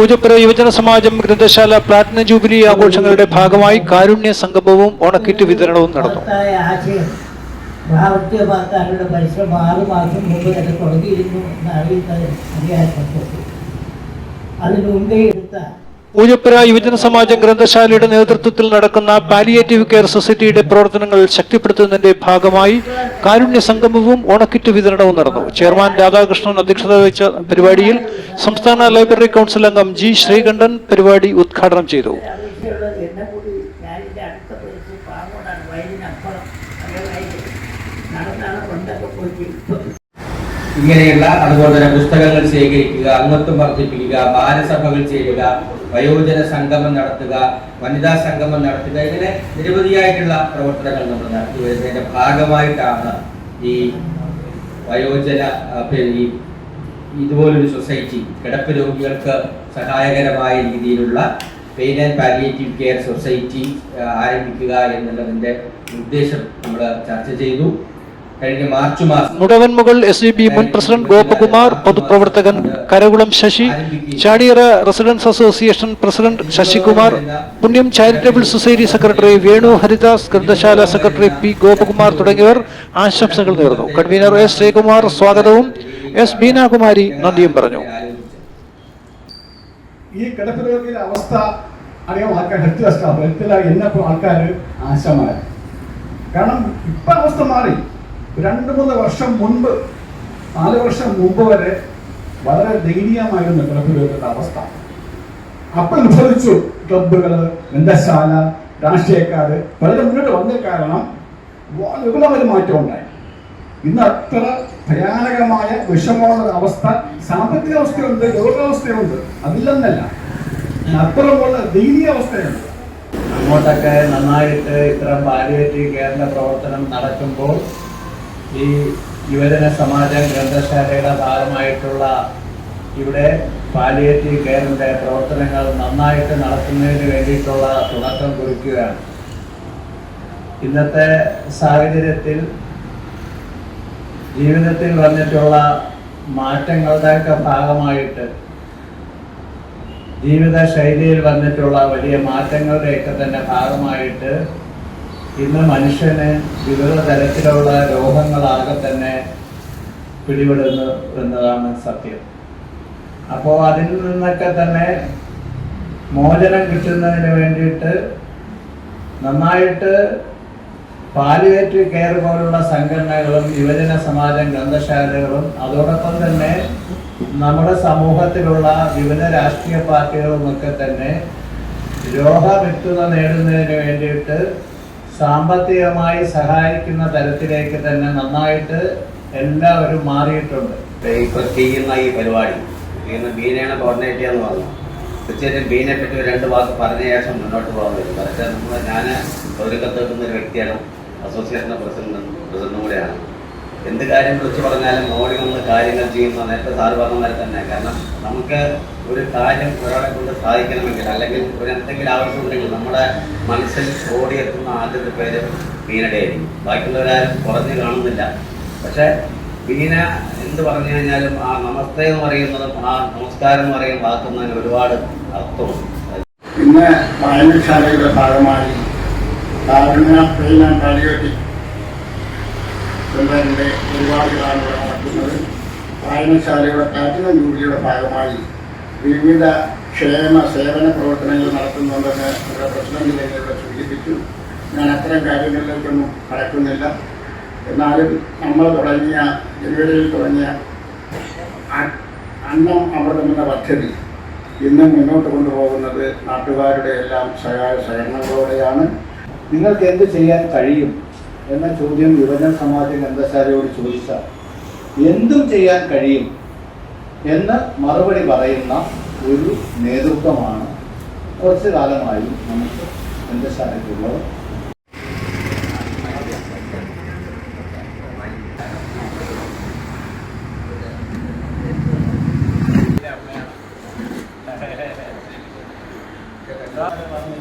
പൂജപ്പുര യുവജന സമാജം ഗ്രന്ഥശാല platinum jubilee ആഘോഷങ്ങളുടെ ഭാഗമായി കാരുണ്യ സംഗമവും ഓണക്കിറ്റ് വിതരണവും നടന്നു. മഹത്തായ ആശയം പ്രാവർത്തികമാക്കാനുള്ള പരിശ്രമം ആറ് മാസം മുമ്പ് തന്നെ തുടങ്ങിയിരുന്നു എന്ന് അറിയുന്നത് അറിയാൻ എടുത്ത പൂജപ്പുര യുവജന സമാജം ഗ്രന്ഥശാലയുടെ നേതൃത്വത്തിൽ നടക്കുന്ന പാലിയേറ്റീവ് കെയർ സൊസൈറ്റിയുടെ പ്രവർത്തനങ്ങൾ ശക്തിപ്പെടുത്തുന്നതിന്റെ ഭാഗമായി കാരുണ്യ സംഗമവും ഓണക്കിറ്റ് വിതരണവും നടന്നു. ചെയർമാൻ രാധാകൃഷ്ണൻ അധ്യക്ഷത വഹിച്ച പരിപാടിയിൽ സംസ്ഥാന ലൈബ്രറി കൗൺസിൽ അംഗം ജി ശ്രീകണ്ഠൻ പരിപാടി ഉദ്ഘാടനം ചെയ്തു. ഇങ്ങനെയുള്ള അതുപോലെ തന്നെ പുസ്തകങ്ങൾ ശേഖരിക്കുക അംഗത്വം വർദ്ധിപ്പിക്കുക ബാലസഭകൾ ചെയ്യുക വയോജന സംഗമം നടത്തുക വനിതാ സംഗമം നടത്തുക ഇങ്ങനെ നിരവധിയായിട്ടുള്ള പ്രവർത്തനങ്ങൾ നമ്മൾ നടത്തി വരുന്നതിന്റെ ഭാഗമായിട്ടാണ് ഈ വയോജന ഈ ഇതുപോലൊരു സൊസൈറ്റി കിടപ്പ് രോഗികൾക്ക് സഹായകരമായ രീതിയിലുള്ള pain and palliative care society ആരംഭിക്കുക എന്നുള്ളതിന്റെ ഉദ്ദേശം നമ്മൾ ചർച്ച ചെയ്തു. കഴിഞ്ഞ മാർച്ച് മാസം മുടവൻമുകൾ എസ് ഡി ബി മുൻ പ്രസിഡന്റ് ഗോപകുമാർ പൊതുപ്രവർത്തകൻ Karakulam Sasi Chadiyara residence association president Sasikumar Punyam charitable society secretary Venu Haridas ഗ്രന്ഥശാല സെക്രട്ടറി പി ഗോപകുമാർ തുടങ്ങിയവർ ആശംസകൾ നേർന്നു. കൺവീനർ എസ് ശ്രീകുമാർ സ്വാഗതവും എസ് ബീനാകുമാരി നന്ദിയും പറഞ്ഞു. ഈ കിടപ്പ് രോഗിയുടെ അവസ്ഥ അറിയാം ആൾക്കാർ ഹെൽത്ത് സ്റ്റാഫ് ഹെൽത്തിലായി എന്നപ്പോൾ ആൾക്കാർ കാരണം ഇപ്പം അവസ്ഥ മാറി. രണ്ട് മൂന്ന് വർഷം മുൻപ് നാല് വർഷം മുമ്പ് വരെ വളരെ ദയനീയമായിരുന്നു രോഗിയുടെ അവസ്ഥ. അപ്പോൾ ഉത്ഭവിച്ചു ക്ലബുകൾ ഗ്രന്ഥശാല രാഷ്ട്രീയക്കാർ വളരെ മുന്നോട്ട് വന്ന കാരണം വിപുലമായ മാറ്റം ഉണ്ടായി. ഇന്ന് അത്ര ഭയാനകമായ വിഷമമുള്ള അവസ്ഥ സാമ്പത്തിക അവസ്ഥയുണ്ട് രോഗാവസ്ഥയുണ്ട് അതില്ലെന്നല്ല അപ്പുറമുള്ള ദൈനീയ അവസ്ഥയുണ്ട്. അങ്ങോട്ടൊക്കെ നന്നായിട്ട് ഇത്തരം പാലിയേറ്റീവ് കെയറിന്റെ പ്രവർത്തനം നടക്കുമ്പോൾ ഈ യുവജന സമാജം ഗ്രന്ഥശാലയുടെ ഭാഗമായിട്ടുള്ള ഇവിടെ പാലിയേറ്റീവ് കെയറിന്റെ പ്രവർത്തനങ്ങൾ നന്നായിട്ട് നടത്തുന്നതിന് വേണ്ടിയിട്ടുള്ള തുടക്കം കുറിക്കുകയാണ്. ഇന്നത്തെ സാഹചര്യത്തിൽ ജീവിതത്തിൽ വന്നിട്ടുള്ള മാറ്റങ്ങളുടെയൊക്കെ ഭാഗമായിട്ട് ജീവിത ശൈലിയിൽ വന്നിട്ടുള്ള വലിയ മാറ്റങ്ങളുടെയൊക്കെ തന്നെ ഭാഗമായിട്ട് ഇന്ന് മനുഷ്യന് വിവിധ തരത്തിലുള്ള രോഗങ്ങളാകെ തന്നെ പിടിപെടുന്നു എന്നതാണ് സത്യം. അപ്പോൾ അതിൽ നിന്നൊക്കെ തന്നെ മോചനം കിട്ടുന്നതിന് വേണ്ടിയിട്ട് നന്നായിട്ട് പാലിയേറ്റീവ് കെയർ പോലുള്ള സംഘടനകളും യുവജന സമാജം ഗ്രന്ഥശാലകളും അതോടൊപ്പം തന്നെ നമ്മുടെ സമൂഹത്തിലുള്ള വിവിധ രാഷ്ട്രീയ പാർട്ടികളുമൊക്കെ തന്നെ രോഗവിമുക്തത നേടുന്നതിന് വേണ്ടിയിട്ട് സാമ്പത്തികമായി സഹായിക്കുന്ന തരത്തിലേക്ക് തന്നെ നന്നായിട്ട് എല്ലാവരും മാറിയിട്ടുണ്ട്. ഇപ്പൊ ചെയ്യുന്ന ഈ പരിപാടി ചെയ്യുന്ന ബീനയാണ് കോർഡിനേറ്റ് ചെയ്യാന്ന് പറഞ്ഞു. തീർച്ചയായിട്ടും ബീനെ പറ്റി രണ്ട് വാക്ക് പറഞ്ഞ ശേഷം മുന്നോട്ട് പോകാൻ പറ്റും. പക്ഷേ നമ്മൾ ഞാൻ പൗരക്കത്ത് വെക്കുന്ന ഒരു വ്യക്തിയാണ് അസോസിയേഷന്റെ പ്രസിഡന്റ് പ്രസിഡന്റും കൂടെയാണ്. എന്ത് കാര്യം വിളിച്ചു പറഞ്ഞാലും മോഡി നമ്മൾ കാര്യങ്ങൾ ചെയ്യുന്ന നേരത്തെ സാറ് പറഞ്ഞ മാതിരി തന്നെ. കാരണം നമുക്ക് ഒരു കാര്യം ഒരാളെ കൊണ്ട് സാധിക്കണമെങ്കിൽ അല്ലെങ്കിൽ ഒരു എന്തെങ്കിലും ആവശ്യമുണ്ടെങ്കിൽ നമ്മുടെ മനസ്സിൽ ഓടിയെത്തുന്ന ആദ്യത്തെ പേര് ബീനയുടെ ആയിരിക്കും ബാക്കിയുള്ളവരാരും കുറഞ്ഞു കാണുന്നില്ല. പക്ഷേ ബീന എന്ത് പറഞ്ഞു കഴിഞ്ഞാലും ആ നമസ്തേ എന്ന് പറയുന്നതും ആ നമസ്കാരം എന്ന് പറയുന്ന വാക്കുന്നതിന് ഒരുപാട് അർത്ഥമുണ്ട്. പിന്നെ വായനശാലയുടെ ഭാഗമായി. കാരുണ്യ പെയിൻ ആൻഡ് പാലിയേറ്റീവ് ഒരുപാട് ഇവിടെ നടക്കുന്നത്. വായനശാലയുടെ പ്ലാറ്റിനം ജൂബിലിയുടെ ഭാഗമായി വിവിധ ക്ഷേമ സേവന പ്രവർത്തനങ്ങൾ നടത്തുന്നുണ്ടെന്ന് നമ്മുടെ പ്രസിഡന്റ് ഇവിടെ സൂചിപ്പിച്ചു. ഞാൻ അത്തരം കാര്യങ്ങളിലേക്കൊന്നും കടക്കുന്നില്ല എന്നാലും നമ്മൾ തുടങ്ങിയ ജനുവരിയിൽ തുടങ്ങിയ അന്നം അമൃതം എന്ന പദ്ധതി ഇന്നും മുന്നോട്ട് കൊണ്ടുപോകുന്നത് നാട്ടുകാരുടെ എല്ലാം സഹായ സഹകരണങ്ങളോടെയാണ്. നിങ്ങൾക്ക് എന്ത് ചെയ്യാൻ കഴിയും? എന്ന ചോദ്യം യുവജന സമാജ ഗ്രന്ഥശാലയോട് ചോദിച്ചാൽ എന്തും ചെയ്യാൻ കഴിയും എന്ന് മറുപടി പറയുന്ന ഒരു നേതൃത്വമാണ് കുറച്ചു കാലമായി നമുക്ക് ഗ്രന്ഥശാലയ്ക്കുള്ളത് Gracias.